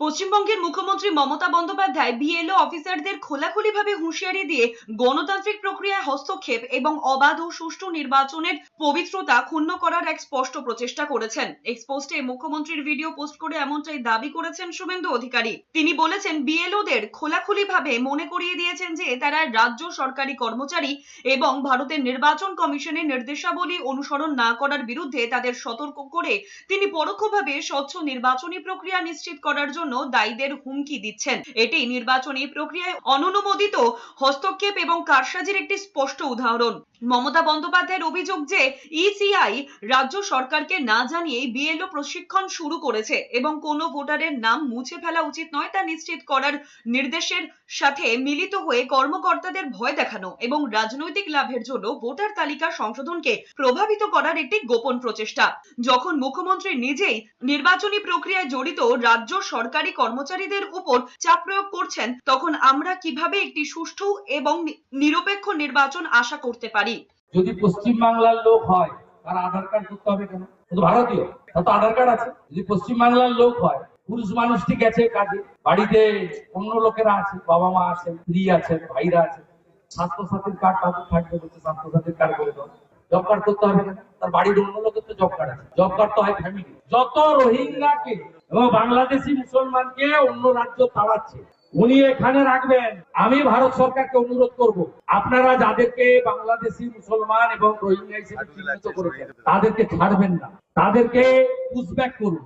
পশ্চিমবঙ্গের মুখ্যমন্ত্রী মমতা বন্দ্যোপাধ্যায় বিএলও অফিসারদের খোলাখুলিভাবে হুঁশিয়ারি দিয়ে গণতান্ত্রিক প্রক্রিয়ায় হস্তক্ষেপ এবং অবাধ ও সুষ্ঠু নির্বাচনের পবিত্রতা ক্ষুণ্ণ করার এক স্পষ্ট প্রচেষ্টা করেছেন। এক্সপোস্টে মুখ্যমন্ত্রীর ভিডিও পোস্ট করে এমনটাই দাবি করেছেন শুভেন্দু অধিকারী। তিনি বলেছেন বিএলওদের খোলাখুলিভাবে মনে করিয়ে দিয়েছেন যে, তারা রাজ্য সরকারি কর্মচারী এবং ভারতের নির্বাচন কমিশনের নির্দেশাবলী অনুসরণ না করার বিরুদ্ধে তাদের সতর্ক করে তিনি পরোক্ষভাবে স্বচ্ছ নির্বাচনী প্রক্রিয়া নিশ্চিত করার জন্য দায়ীদের হুমকি দিচ্ছেন। এটি নির্বাচনী প্রক্রিয়ায় অননুমোদিত হস্তক্ষেপ এবং কারসাজির একটি স্পষ্ট উদাহরণ। মমতা বন্দ্যোপাধ্যায়ের অভিযোগ যে ইসিআই রাজ্য সরকারকে না জানিয়ে বিএলও প্রশিক্ষণ শুরু করেছে এবং কোনো ভোটারের নাম মুছে ফেলা উচিত নয় তা নিশ্চিত করার নির্দেশের সাথে মিলিত হয়ে কর্মকর্তাদের ভয় দেখানো এবং রাজনৈতিক লাভের জন্য ভোটার তালিকা সংশোধনকে প্রভাবিত করার একটি গোপন প্রচেষ্টা। যখন মুখ্যমন্ত্রী নিজেই নির্বাচনী প্রক্রিয়ায় জড়িত রাজ্য সরকারি কর্মচারীদের উপর চাপ প্রয়োগ করছেন, তখন আমরা কীভাবে একটি সুষ্ঠু এবং নিরপেক্ষ নির্বাচন আশা করতে পারি? যদি পশ্চিম বাংলার লোক হয়, তার আধার কার্ড করতে হবে কেন? শুধু ভারতীয়, তার তো আধার কার্ড আছে। যদি পশ্চিম বাংলার লোক হয়, পুরুষ মানুষটি গেছে কাজে, বাড়িতে অন্য লোকেরা আছে বাবা মা আছেন, স্ত্রী আছেন, ভাইরা আছেন স্বাস্থ্য সাথীর কার্ড তাদের থাকবে বলছে স্বাস্থ্য সাথীর কার্ড করে দাও। জব কার্ড করতে হবে তার বাড়ির অন্য লোকের তো জব কার্ড আছে। জব কার্ড তো হয় ফ্যামিলি যত রোহিঙ্গাকে এবং বাংলাদেশি মুসলমানকে অন্য রাজ্য তাড়াচ্ছে উনি এখানে রাখবেন। আমি ভারত সরকারকে অনুরোধ করব, আপনারা যাদেরকে বাংলাদেশি মুসলমান এবং রোহিঙ্গা হিসেবে চিহ্নিত করেছেন, তাদেরকে ছাড়বেন না। তাদেরকে পুশব্যাক করুন।